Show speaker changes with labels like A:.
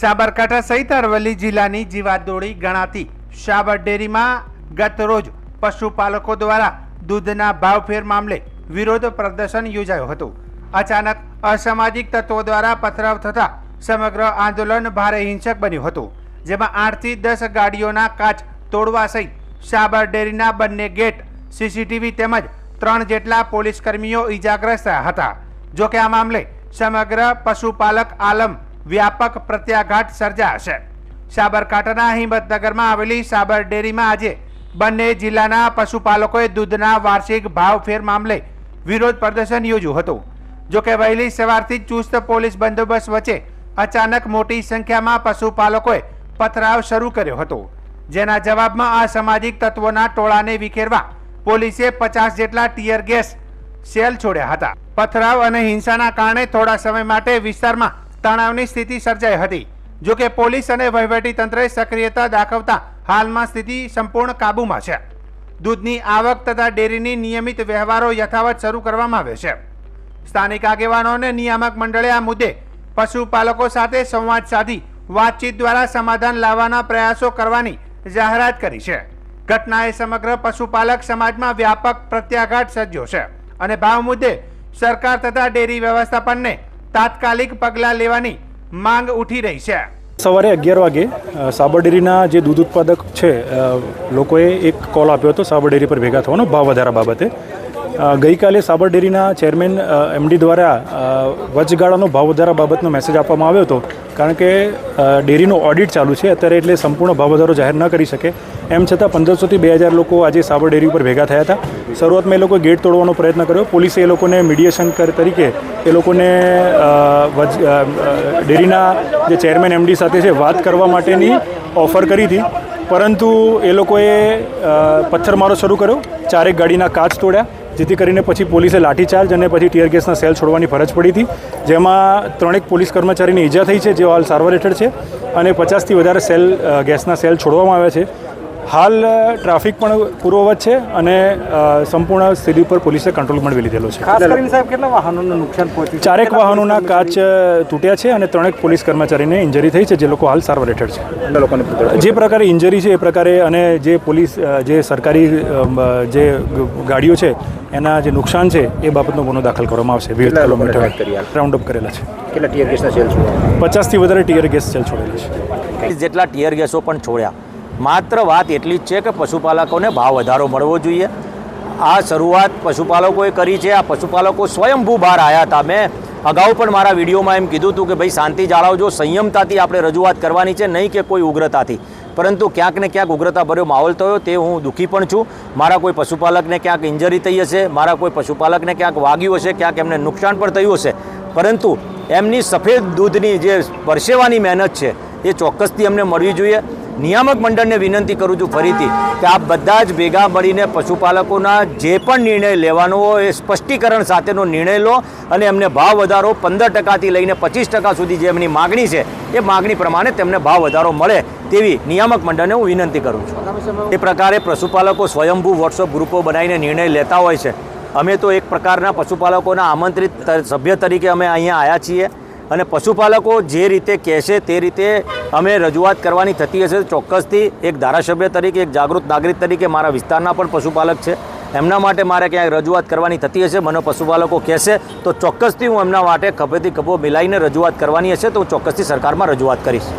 A: સાબરકાંઠા સહિત અરવલ્લી જિલ્લાની જીવાદોડી ગણાતી શાબર ડેરીમાં ગત રોજ પશુપાલકો દ્વારા દૂધના ભાવફેર મામલે વિરોધ પ્રદર્શન યોજાયું હતું. અચાનક અસામાજિક તત્વો દ્વારા પથરાવ થતા સમગ્ર આંદોલન ભારે હિંસક બન્યું હતું, જેમાં આઠથી દસ ગાડીઓના કાચ તોડવા સહિત સાબર ડેરીના બંને ગેટ, સીસીટીવી તેમજ ત્રણ જેટલા પોલીસ કર્મીઓ ઈજાગ્રસ્ત હતા. જોકે આ મામલે સમગ્ર પશુપાલક આલમ વ્યાપક પ્રત્યાઘાત સર્જાશે. સાબરકાંઠાના હિંમતનગરમાં આવેલી સાબર ડેરીમાં આજે બંને જિલ્લાના પશુપાલકોએ દૂધના વાર્ષિક ભાવફેર મામલે વિરોધ પ્રદર્શન યોજ્યું હતું. જોકે વહેલી સવારથી ચુસ્ત પોલીસ બંદોબસ્ત વચ્ચે અચાનક મોટી સંખ્યામાં પશુપાલકોએ પથરાવ શરૂ કર્યો હતો. જેના જવાબમાં અસામાજિક તત્વોના ટોળાને વિખેરવા પોલીસે પચાસ જેટલા ટીયર ગેસ સેલ છોડ્યા હતા. પથરાવ અને હિંસાના કારણે થોડા સમય માટે વિસ્તારમાં તણાવની સ્થિતિ સર્જાઈ હતી. જો કે પોલીસ અને વહીવટી તંત્રે સક્રિયતા દાખવતા હાલમાં સ્થિતિ સંપૂર્ણ કાબૂમાં છે. દૂધની આવક તથા ડેરીની નિયમિત વ્યવહારો યથાવત શરૂ કરવામાં આવે છે. સ્થાનિક આગેવાનો અને નિયામક મંડળે આ મુદ્દે પશુપાલકો સાથે સંવાદ સાધી વાતચીત દ્વારા સમાધાન લાવવાના પ્રયાસો કરવાની જાહેરાત કરી છે. ઘટનાએ સમગ્ર પશુપાલક સમાજમાં વ્યાપક પ્રત્યાઘાત સર્જ્યો છે અને ભાવ મુદ્દે સરકાર તથા ડેરી વ્યવસ્થાપનને તાત્કાલિક પગલાં લેવાની માંગ ઉઠી રહી છે.
B: સવારે અગિયાર વાગે સાબરડેરીના જે દૂધ ઉત્પાદક છે લોકોએ એક કોલ આપ્યો હતો સાબરડેરી પર ભેગા થવાનો ભાવ વધારા બાબતે ગઈકાલે સાબરડેરીના ચેરમેન એમડી દ્વારા વચગાળાનો ભાવ વધારા બાબતનો મેસેજ આપવામાં આવ્યો હતો. કારણ કે ડેરીનો ઓડિટ ચાલુ છે, અત્યારે એટલે સંપૂર્ણ ભાવ વધારો જાહેર ન કરી શકે. એમ છતાં પંદરસોથી બે હજાર લોકો આજે સાબર ડેરી ઉપર ભેગા થયા હતા. શરૂઆતમાં એ લોકોએ ગેટ તોડવાનો પ્રયત્ન કર્યો. પોલીસે એ લોકોને મીડિયેશન તરીકે એ લોકોને ડેરીના જે ચેરમેન એમડી સાથે છે, વાત કરવા માટેની ઓફર કરી હતી. પરંતુ એ લોકોએ પથ્થરમારો શરૂ કર્યો. ચારેક ગાડીના કાચ તોડ્યા, જેથી કરીને પછી પોલીસે લાઠીચાર્જ અને પછી ટીયર ગેસના સેલ છોડવાની ફરજ પડી હતી. જેમાં ત્રણેક પોલીસ કર્મચારીની ઈજા થઈ છે, જેઓ હાલ સારવાર હેઠળ છે. અને પચાસથી વધારે સેલ ગેસના સેલ છોડવામાં આવ્યા છે. હાલ ટ્રાફિક પણ પૂર્વવત છે અને સંપૂર્ણ સ્થિતિ ઉપર પોલીસે કંટ્રોલ પણ લીધેલો છે.
C: ખાસ કરીને સાહેબ કેટલા વાહનોને નુકસાન પહોંચ્યું
B: ચારેક વાહનોના કાચ તૂટ્યા છે અને ત્રણેક પોલીસ કર્મચારીને ઇન્જરી થઈ છે જે લોકો હાલ સારવાર હેઠળ છે.
C: લોકોને
B: જે પ્રકારે ઇન્જરી છે એ પ્રકારે અને જે પોલીસ જે સરકારી જે ગાડીઓ છે એના જે નુકસાન છે એ બાબતનો ગુનો દાખલ કરવામાં આવશે. વિવિધ કિલોમીટર રાઉન્ડ અપ કરેલા છે.
C: કેટલા ટીયર ગેસના સેલ છો
B: પચાસથી વધારે ટીયર ગેસ સેલ છોડેલા છે.
D: જેટલા ટીયર ગેસો પણ છોડ્યા. માત્ર વાત એટલી જ છે કે પશુપાલકોને ભાવ વધારો મળવો જોઈએ. આ શરૂઆત પશુપાલકોએ કરી છે. આ પશુપાલકો સ્વયંભૂ બહાર આવ્યા હતા. મેં અગાઉ પણ મારા વિડીયોમાં એમ કીધું હતું કે ભાઈ શાંતિ જાળવજો. સંયમતાથી આપણે રજૂઆત કરવાની છે, નહીં કે કોઈ ઉગ્રતાથી. પરંતુ ક્યાંક ને ક્યાંક ઉગ્રતા ભર્યો માહોલ થયો, તે હું દુઃખી પણ છું. મારા કોઈ પશુપાલકને ક્યાંક ઇન્જરી થઈ હશે, મારા કોઈ પશુપાલકને ક્યાંક વાગ્યું હશે, ક્યાંક એમને નુકસાન પણ થયું હશે. પરંતુ એમની સફેદ દૂધની જે પરસેવાની મહેનત છે, એ ચોક્કસથી અમને મળવી જોઈએ. નિયામક મંડળને વિનંતી કરું છું ફરીથી કે આપ બધા જ ભેગા મળીને પશુપાલકોના જે પણ નિર્ણય લેવાનો હોય એ સ્પષ્ટીકરણ સાથેનો નિર્ણય લો અને એમને ભાવ વધારો પંદર ટકાથી લઈને પચીસ ટકા સુધી જે એમની માગણી છે એ માગણી પ્રમાણે તેમને ભાવ વધારો મળે તેવી નિયામક મંડળને હું વિનંતી કરું છું. એ પ્રકારે પશુપાલકો સ્વયંભૂ વોટ્સઅપ ગ્રુપો બનાવીને નિર્ણય લેતા હોય છે. અમે તો એક પ્રકારના પશુપાલકોના આમંત્રિત સભ્ય તરીકે અમે અહીંયા આવ્યા છીએ. અને પશુપાલકો જે રીતે કહેશે તે રીતે અમે રજૂઆત કરવાની થતી હશે. ચોક્કસથી એક ધારાસભ્ય તરીકે, એક જાગૃત નાગરિક તરીકે મારા વિસ્તારના પણ પશુપાલક છે. એમના માટે મારે ક્યાંય રજૂઆત કરવાની થતી હશે, મને પશુપાલકો કહેશે, તો ચોક્કસથી હું એમના માટે ખભેથી ખભો મિલાઈને રજૂઆત કરવાની હશે, તો હું ચોક્કસથી સરકારમાં રજૂઆત કરીશ.